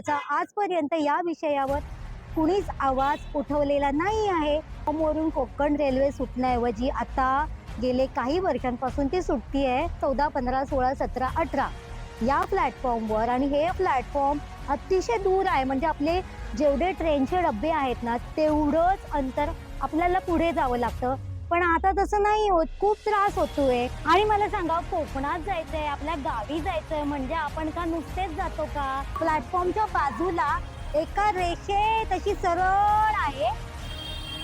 त्याचा आजपर्यंत या विषयावर कुणीच आवाज उठवलेला नाही आहे. वरून कोकण रेल्वे सुटण्याऐवजी आता गेले काही वर्षांपासून ती सुटती आहे चौदा पंधरा सोळा सतरा अठरा या प्लॅटफॉर्मवर आणि हे प्लॅटफॉर्म अतिशय दूर आहे. म्हणजे आपले जेवढे ट्रेनचे डबे आहेत ना तेवढंच अंतर आपल्याला पुढे जावं लागतं. पण आता तसं नाही होत. खूप त्रास होतोय. आणि मला सांगा कोकणात जायचंय आपल्या गावी जायचंय म्हणजे आपण का नुसतेच जातो का? प्लॅटफॉर्मच्या बाजूला एका रेषे तशी सरळ आहे.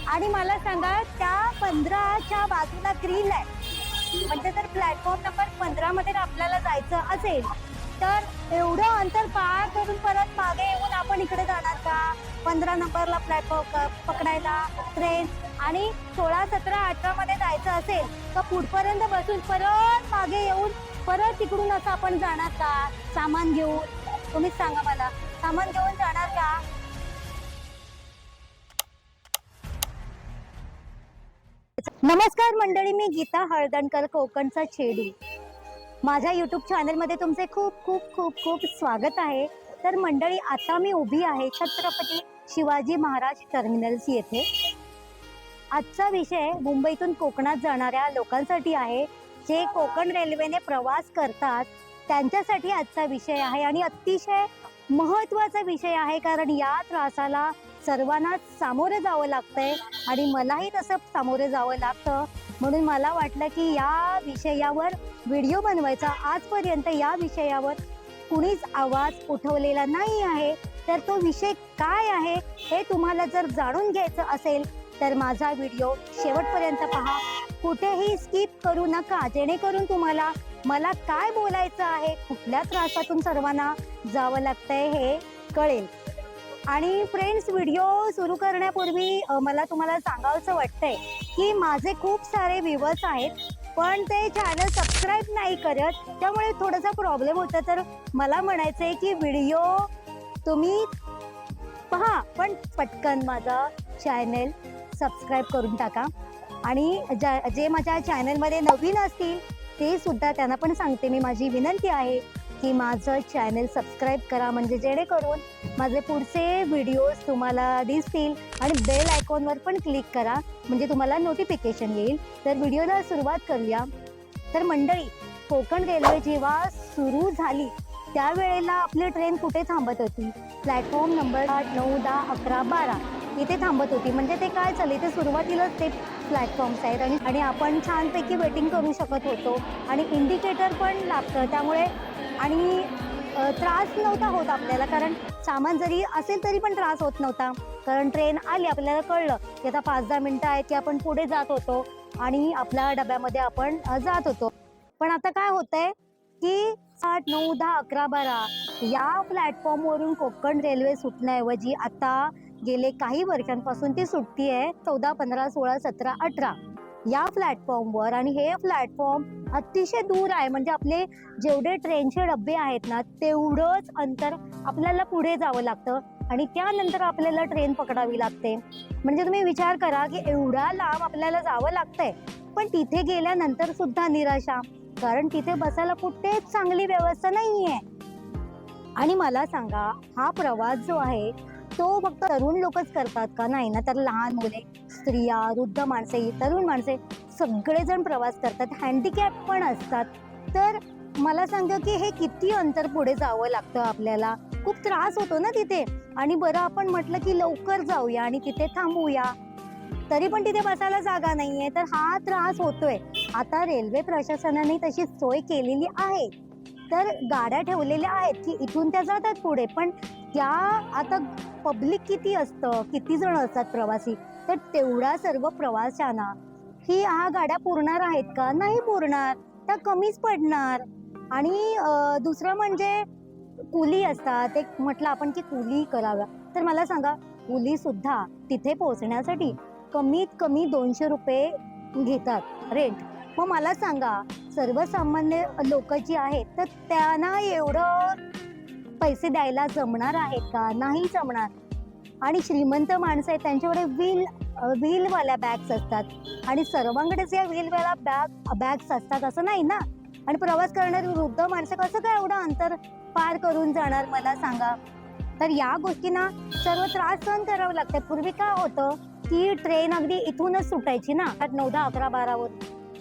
आणि मला सांगा त्या पंधराच्या बाजूला ग्रील आहे. म्हणजे जर प्लॅटफॉर्म नंबर पंधरा मध्ये आपल्याला जायचं असेल तर एवढं अंतर पार करून परत मागे येऊन आपण इकडे जाणार का? पंधरा नंबरला प्लॅटफॉर्म पकडायला ट्रेन आणि सोळा सतरा अठरा मध्ये जायचं असेल तर पुढपर्यंत बसून परत मागे येऊन परत तिकडून असं आपण जाणार का? सामान घेऊन? तुम्हीच सांगा मला. सामान घेऊन जाणार का? नमस्कार मंडळी मी गीता हळदणकर कोकणचा छेडी. माझ्या युट्यूब चॅनलमध्ये तुमचे खूप खूप खूप खूप स्वागत आहे. तर मंडळी आता मी उभी आहे छत्रपती शिवाजी महाराज टर्मिनल्स येथे. आजचा विषय मुंबईतून कोकणात जाणाऱ्या लोकांसाठी आहे. जे कोकण रेल्वेने प्रवास करतात त्यांच्यासाठी आजचा विषय आहे आणि अतिशय महत्त्वाचा विषय आहे कारण या त्रासाला सर्वांनाच सामोरं जावं लागतंय आणि मलाही तसं सामोरं जावं लागतं. म्हणून मला वाटलं की या विषयावर व्हिडिओ बनवायचा. आजपर्यंत या विषयावर कुणीच आवाज उठवलेला नाही आहे. तर तो विषय काय आहे हे तुम्हाला जर जाणून घ्यायचं असेल तर माझा व्हिडिओ शेवटपर्यंत पहा. कुठेही स्किप करू नका. जेणेकरून तुम्हाला मला काय बोलायचं आहे कुठल्या त्रासातून सर्वांना जावं लागतंय हे कळेल. आणि फ्रेंड्स व्हिडिओ सुरू करण्यापूर्वी मला तुम्हाला सांगावंसं वाटतंय की माझे खूप सारे व्ह्युअर्स आहेत पण ते चॅनल सबस्क्राईब नाही करत. त्यामुळे थोडासा प्रॉब्लेम होता. तर मला म्हणायचं आहे की व्हिडिओ तुम्ही पहा. पण पटकन माझा चॅनल सबस्क्राईब करून टाका. आणि ज्या जे माझ्या चॅनलमध्ये नवीन असतील ते सुद्धा त्यांना पण सांगते. मी माझी विनंती आहे की माझं चॅनल सबस्क्राईब करा. म्हणजे जेणेकरून माझे पुढचे व्हिडिओज तुम्हाला दिसतील आणि बेल आयकॉनवर पण क्लिक करा. म्हणजे तुम्हाला नोटिफिकेशन येईल. तर व्हिडिओला सुरुवात करूया. तर मंडळी कोकण रेल्वे जेव्हा सुरू झाली त्यावेळेला आपली ट्रेन कुठे थांबत होती? प्लॅटफॉर्म नंबर आठ नऊ दहा अकरा बारा. इथे थांबत होती. म्हणजे ते काय झालं ते सुरुवातीलाच ते प्लॅटफॉर्म्स आहेत आणि आणि आपण छानपैकी वेटिंग करू शकत होतो. आणि इंडिकेटर पण लागतं. त्यामुळे आणि त्रास नव्हता होत आपल्याला. कारण सामान जरी असेल तरी पण त्रास होत नव्हता. कारण ट्रेन आली आपल्याला कळलं की आता पाच दहा मिनटं आहेत की आपण पुढे जात होतो आणि आपल्या डब्यामध्ये आपण जात होतो. पण आता काय होतंय की आठ नऊ दहा अकरा बारा या प्लॅटफॉर्मवरून कोकण रेल्वे सुटण्याऐवजी आता गेले काही वर्षांपासून ती सुटती आहे चौदा पंधरा सोळा सतरा अठरा. या प्लॅटफॉर्मवर आणि हे प्लॅटफॉर्म अतिशय दूर आहे. म्हणजे आपले जेवढे ट्रेनचे डबे आहेत ना तेवढंच अंतर आपल्याला पुढे जावं लागतं. आणि त्यानंतर आपल्याला ट्रेन पकडावी लागते. म्हणजे तुम्ही विचार करा की एवढा लांब आपल्याला जावं लागतंय. पण तिथे गेल्यानंतर सुद्धा निराशा. कारण तिथे बसायला कुठेच चांगली व्यवस्था नाही आहे आणि मला सांगा हा प्रवास जो आहे तो फक्त तरुण लोकच करतात का नाही ना? तर लहान मुले स्त्रिया वृद्ध माणसे तरुण माणसे सगळेजण प्रवास करतात. हँडिकॅप पण असतात. तर मला सांगा की हे किती अंतर पुढे जावं लागतं आपल्याला? खूप त्रास होतो ना तिथे. आणि बरं आपण म्हटलं की लवकर जाऊया आणि तिथे थांबूया. तरी पण तिथे बसायला जागा नाहीये. तर हा त्रास होतोय. आता रेल्वे प्रशासनाने तशी सोय केलेली आहे. तर गाड्या ठेवलेल्या आहेत की इथून त्या जातात पुढे. पण त्या आता पब्लिक किती असतं किती जण असतात प्रवासी? तर तेवढा सर्व प्रवाशांना. ही हा गाड्या पुरणार आहेत का? नाही पुरणार. त्या कमीच पडणार. आणि दुसरं म्हणजे कुली असतात. एक म्हटलं आपण की कुली कराव्या तर मला सांगा कुली सुद्धा तिथे पोहोचण्यासाठी कमीत कमी दोनशे रुपये घेतात रेंट मग मला सांगा सर्वसामान्य लोक जी आहेत तर त्यांना एवढं पैसे द्यायला जमणार आहेत का? नाही जमणार. आणि श्रीमंत माणसं आहेत त्यांच्याकडे व्हील व्हीलवाल्या बॅग्स असतात. आणि सर्वांकडेच या व्हीलवाल्या बॅग बॅग्स असतात असं नाही ना? आणि प्रवास करणारी वृद्ध माणसं कसं काय एवढं अंतर पार करून जाणार मला सांगा? तर या गोष्टींना सर्व त्रास सहन करावं लागतं पूर्वी काय होतं की ट्रेन अगदी इथूनच सुटायची ना? आठ नऊ दहा अकरा बारावर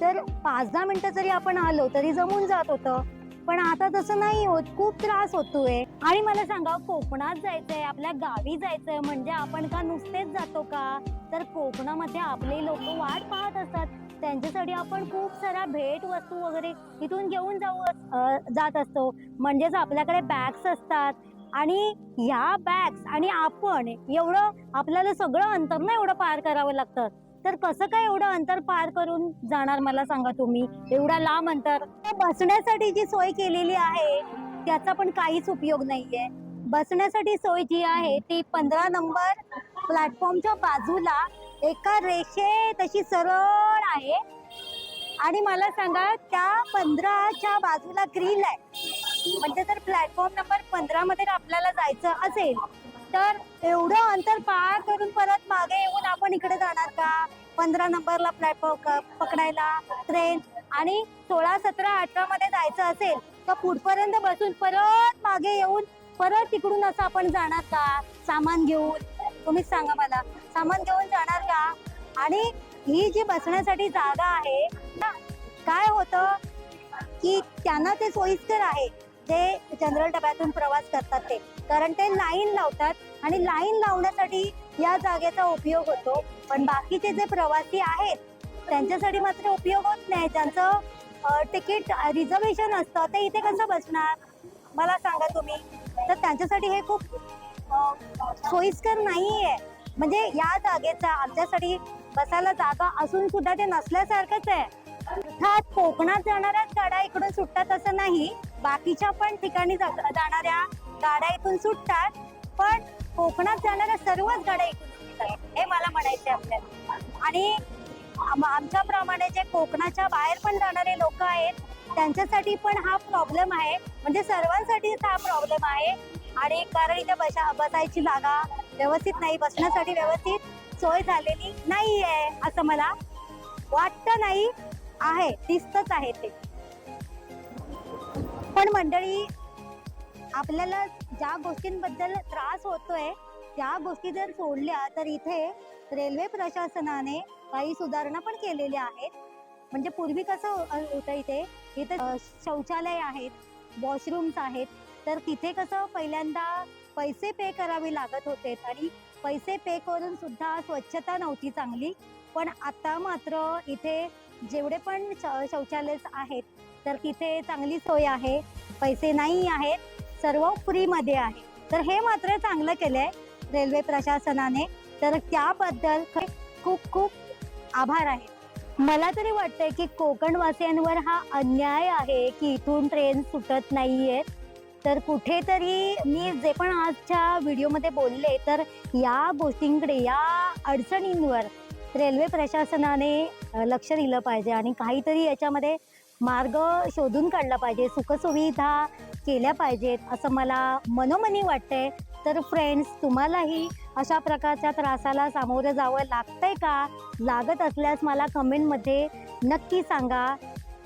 तर पाच दहा मिनिटं जरी आपण आलो तरी जमून जात होतं. पण आता तसं नाही होत. खूप त्रास होतोय. आणि मला सांगा कोकणात जायचंय आपल्या गावी जायचंय म्हणजे आपण का नुसतेच जातो का? तर कोकणामध्ये आपले लोक वाट पाहत असतात. त्यांच्यासाठी आपण खूप साऱ्या भेट वस्तू वगैरे इथून घेऊन जाऊ जात असतो. म्हणजेच आपल्याकडे बॅग्स असतात. आणि ह्या बॅग्स आणि आपण एवढं आपल्याला सगळं अंतर ना एवढं पार करावं लागतं. तर कसं काय एवढं अंतर पार करून जाणार मला सांगा तुम्ही? एवढा लांब अंतर. बसण्यासाठी जी सोय केलेली आहे त्याचा पण काहीच उपयोग नाहीये. बसण्यासाठी सोय जी आहे ती पंधरा नंबर प्लॅटफॉर्मच्या बाजूला एका रेषे तशी सरळ आहे. आणि मला सांगा त्या पंधराच्या बाजूला ग्रिल आहे. म्हणजे जर प्लॅटफॉर्म नंबर पंधरा मध्ये आपल्याला जायचं असेल तर एवढं अंतर पार करून परत मागे येऊन आपण इकडे जाणार का? पंधरा नंबरला प्लॅटफॉर्म पकडायला ट्रेन आणि सोळा सतरा अठरा मध्ये जायचं असेल तर पुढपर्यंत बसून परत मागे येऊन परत तिकडून असं आपण जाणार का? सामान घेऊन? तुम्हीच सांगा मला. सामान घेऊन जाणार का? आणि ही जी बसण्यासाठी जागा आहे ना काय होतं की त्यांना ते सोयीस्कर आहे. जे जनरल डब्यातून प्रवास करतात ते. कारण ते लाईन लावतात आणि लाईन लावण्यासाठी या जागेचा उपयोग होतो. पण बाकीचे जे प्रवासी आहेत त्यांच्यासाठी मात्र उपयोग होत नाही. त्यांचं तिकीट रिझर्वेशन असतं ते इथे कसं बसणार? मला सांगा तुम्ही. तर त्यांच्यासाठी हे खूप सोयीस्कर नाही आहे म्हणजे या जागेचा आमच्यासाठी बसायला जागा असून सुद्धा ते नसल्यासारखंच आहे. अर्थात कोकणात जाणाऱ्याच गाड्या इकडून सुटतात असं नाही. बाकीच्या पण ठिकाणी जा- जाणाऱ्या गाड्या इथून सुटतात. पण कोकणात जाणाऱ्या सर्वच गाड्या इथून सुटतात. हे मला म्हणायचे आपल्याला. आणि आमच्याप्रमाणे जे कोकणाच्या बाहेर पण जाणारे लोक आहेत त्यांच्यासाठी पण हा प्रॉब्लेम आहे. म्हणजे सर्वांसाठीच हा प्रॉब्लेम आहे. आणि कारण इथे बसा बसायची जागा व्यवस्थित नाही बसण्यासाठी व्यवस्थित सोय झालेली नाही आहे असं मला वाटतं नाही. आहे दिसतच आहे ते. पण मंडळी आपल्याला ज्या गोष्टींबद्दल त्रास होतोय त्या गोष्टी जर सोडल्या तर इथे रेल्वे प्रशासनाने काही सुधारणा पण केलेल्या आहेत. म्हणजे पूर्वी कसं होतं इथे? इथे शौचालय आहेत वॉशरूम्स आहेत. तर तिथे कसं पहिल्यांदा पैसे पे करावे लागत होते आणि पैसे पे करून सुद्धा स्वच्छता नव्हती चांगली. पण आता मात्र इथे जेवढे पण शौचालय आहेत तर तिथे चांगली सोय आहे. पैसे नाही आहेत सर्व फ्रीमध्ये आहे. तर हे मात्र चांगलं केलं आहे रेल्वे प्रशासनाने. तर त्याबद्दल खूप खूप आभार आहे. मला तरी वाटतंय की कोकणवासियांवर हा अन्याय आहे की इथून ट्रेन सुटत नाहीये. तर कुठेतरी मी जे पण आजच्या व्हिडिओमध्ये बोलले तर या गोष्टींकडे या अडचणींवर रेल्वे प्रशासनाने लक्ष दिलं पाहिजे. आणि काहीतरी याच्यामध्ये मार्ग शोधून काढला पाहिजे सुखसुविधा केल्या पाहिजेत असं मला मनोमनी वाटतंय. तर फ्रेंड्स तुम्हालाही अशा प्रकारच्या त्रासाला सामोरं जावं लागतंय का? लागत असल्यास मला कमेंटमध्ये नक्की सांगा.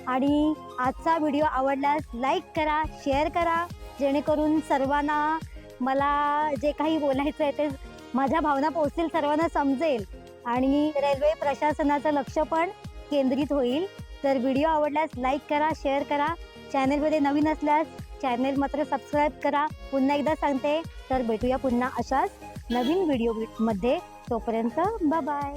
आणि आजचा व्हिडिओ आवडल्यास लाईक करा शेअर करा जेणेकरून सर्वांना मला जे काही बोलायचं आहे ते माझ्या भावना पोचतील सर्वांना समजेल. आणि रेल्वे प्रशासनाचं लक्ष पण केंद्रित होईल. तर व्हिडिओ आवडल्यास लाईक करा शेअर करा. चॅनलमध्ये नवीन असल्यास चॅनल मात्र सबस्क्राईब करा. पुन्हा एकदा सांगते तर भेटूया पुन्हा अशाच नवीन व्हिडिओमध्ये. तोपर्यंत बाय